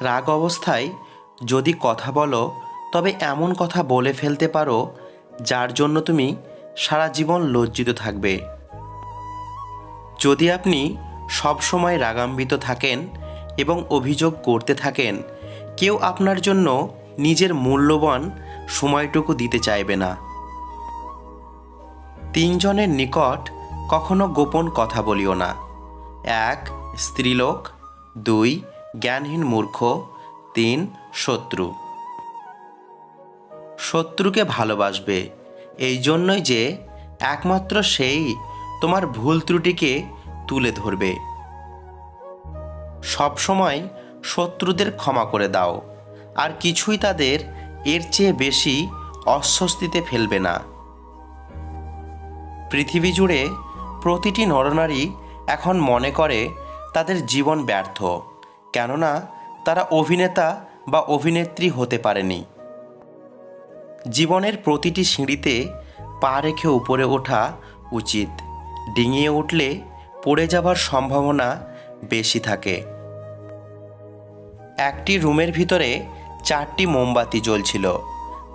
রাগ অবস্থায় যদি কথা বলো, তবে এমন কথা বলে ফেলতে পারো, যার জন্য তুমি সারা জীবন লজ্জিত থাকবে। যদি আপনি সব সময় রাগান্বিত থাকেন এবং অভিযোগ করতে থাকেন, কেউ আপনার জন্য নিজের মূল্যবান সময়টুকু দিতে চাইবে না। তিনজনের নিকট কখনো গোপন কথা বলিও না। এক, স্ত্রীলোক। দুই জ্ঞানহীন মূর্খ, তিন, শত্রু। শত্রুকে ভালোবাসবে, এই জন্যই যে একমাত্র সেই তোমার ভুল ত্রুটিকে তুলে ধরবে। সবসময় শত্রুদের ক্ষমা করে দাও, আর কিছুই তাদের এর চেয়ে বেশি অস্বস্তিতে ফেলবে না। পৃথিবী জুড়ে প্রতিটি নরনারী এখন মনে করে তাদের জীবন ব্যর্থ। কেননা তারা অভিনেতা বা অভিনেত্রী হতে পারেনি। জীবনের প্রতিটি সিঁড়িতে পা রেখে উপরে ওঠা উচিত। ডিঙিয়ে উঠলে পড়ে যাবার সম্ভাবনা বেশি থাকে। একটি রুমের ভিতরে চারটি মোমবাতি জ্বলছিল।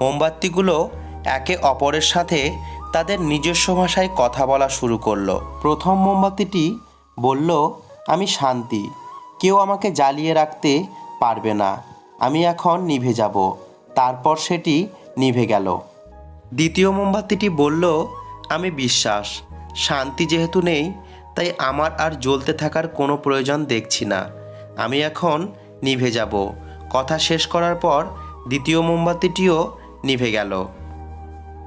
মোমবাতিগুলো একে অপরের সাথে তাদের নিজস্ব ভাষায় কথা বলা শুরু করল। প্রথম মোমবাতিটি বলল, আমি শান্তি। কেউ আমাকে জ্বালিয়ে রাখতে পারবে না। আমি এখন নিভে যাব। তারপর সেটি নিভে গেল। দ্বিতীয় মোমবাতিটি বলল, আমি বিশ্বাস। শান্তি যেহেতু নেই, তাই আমার আর জ্বলতে থাকার কোনো প্রয়োজন দেখছি না। আমি এখন নিভে যাব। কথা শেষ করার পর দ্বিতীয় মোমবাতিটিও নিভে গেল।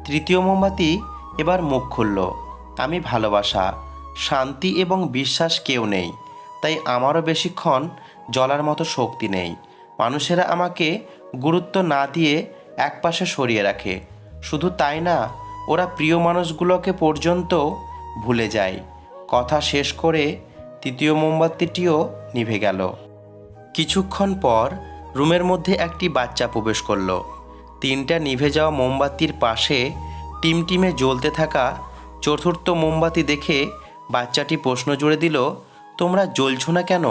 তৃতীয় মোমবাতি এবার মুখ খুলল। আমি ভালোবাসা। শান্তি এবং বিশ্বাস কেউ নেই। তাই আমারও বেশিক্ষণ জ্বলার মতো শক্তি নেই। মানুষেরা আমাকে গুরুত্ব না দিয়ে একপাশে সরিয়ে রাখে। শুধু তাই না, ওরা প্রিয় মানুষগুলোকে পর্যন্ত ভুলে যায়। কথা শেষ করে তৃতীয় মোমবাতিটিও নিভে গেল। কিছুক্ষণ পর রুমের মধ্যে একটি বাচ্চা প্রবেশ করল। তিনটা নিভে যাওয়া মোমবাতির পাশে টিমটিমে জ্বলতে থাকা চতুর্থ মোমবাতি দেখে বাচ্চাটি প্রশ্ন জুড়ে দিল তোমরা জ্বলছো না কেন?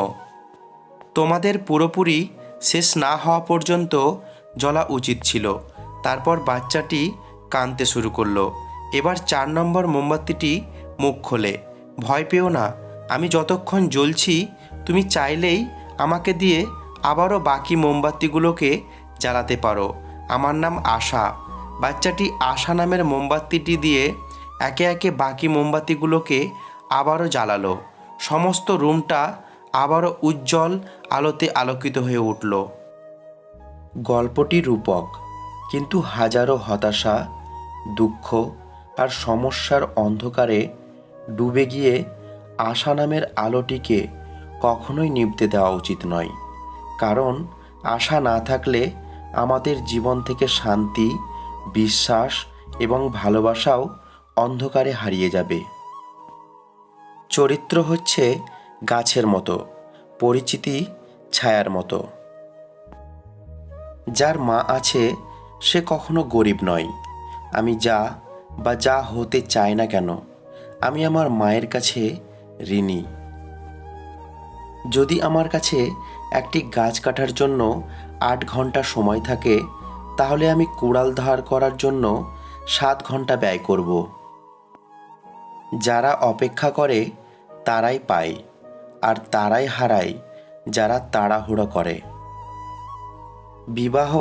তোমাদের পুরোপুরি শেষ না হওয়া পর্যন্ত জ্বলা উচিত ছিল। তারপর বাচ্চাটি কাঁদতে শুরু করল। এবার চার নম্বর মোমবাতিটি মুখ খোলে। ভয় পেও না, আমি যতক্ষণ জ্বলছি, তুমি চাইলেই আমাকে দিয়ে আবারও বাকি মোমবাতিগুলোকে জ্বালাতে পারো। আমার নাম আশা। বাচ্চাটি আশা নামের মোমবাতিটি দিয়ে একে একে বাকি মোমবাতিগুলোকে আবারও জ্বালালো। সমস্ত রুমটা আবারও উজ্জ্বল আলোতে আলোকিত হয়ে উঠল। গল্পটি রূপক, কিন্তু হাজারো হতাশা, দুঃখ আর সমস্যার অন্ধকারে ডুবে গিয়ে আশা নামের আলোটিকে কখনোই নিভতে দেওয়া উচিত নয়। কারণ আশা না থাকলে আমাদের জীবন থেকে শান্তি, বিশ্বাস এবং ভালোবাসাও অন্ধকারে হারিয়ে যাবে। চরিত্র হচ্ছে গাছের মতো, পরিচিতি ছায়ার মতো। যার মা আছে, সে কখনো গরিব নয়। আমি যা বা যা হতে চাই না কেন, আমি আমার মায়ের কাছে ঋণী। যদি আমার কাছে একটি গাছ কাটার জন্য আট ঘণ্টা সময় থাকে, তাহলে আমি কুড়াল ধার করার জন্য সাত ঘণ্টা ব্যয় করব। যারা অপেক্ষা করে তারাই পায়, আর তারাই হারায় যারা তাড়াহুড়ো করে। বিবাহ,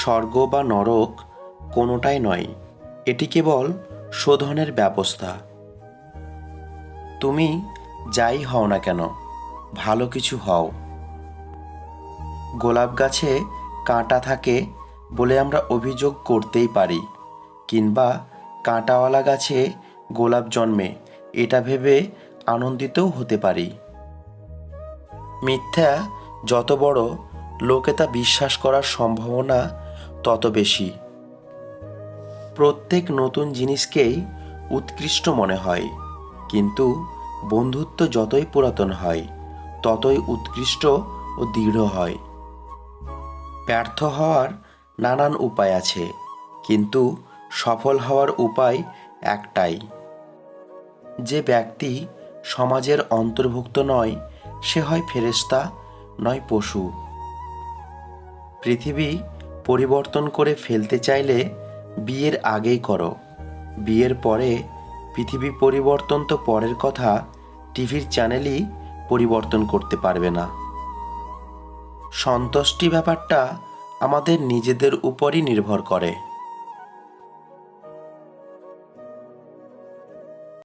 স্বর্গ বা নরক কোনোটাই নয়, এটি কেবল শোধনের ব্যবস্থা। তুমি যাই হও না কেন, ভালো কিছু হও। গোলাপ গাছে কাঁটা থাকে বলে আমরা অভিযোগ করতেই পারি, কিংবা কাঁটাওয়ালা গাছে গোলাপ জন্মে, এটা ভেবে আনন্দিতও হতে পারি। মিথ্যা যত বড়, লোকে তা বিশ্বাস করার সম্ভাবনা তত বেশি। প্রত্যেক নতুন জিনিসকেই উৎকৃষ্ট মনে হয়, কিন্তু বন্ধুত্ব যতই পুরাতন হয়, ততই উৎকৃষ্ট ও দৃঢ় হয়। ব্যর্থ হওয়ার নানান উপায় আছে, কিন্তু সফল হওয়ার উপায় একটাই। যে ব্যক্তি সমাজের অন্তর্ভুক্ত নয়, সে হয় ফেরেশতা, নয় পশু। পৃথিবী পরিবর্তন করে ফেলতে চাইলে বিয়ের আগেই করো। বিয়ের পরে পৃথিবী পরিবর্তন তো পরের কথা, টিভির চ্যানেলই পরিবর্তন করতে পারবে না। সন্তুষ্টি ব্যাপারটা আমাদের নিজেদের উপরই নির্ভর করে।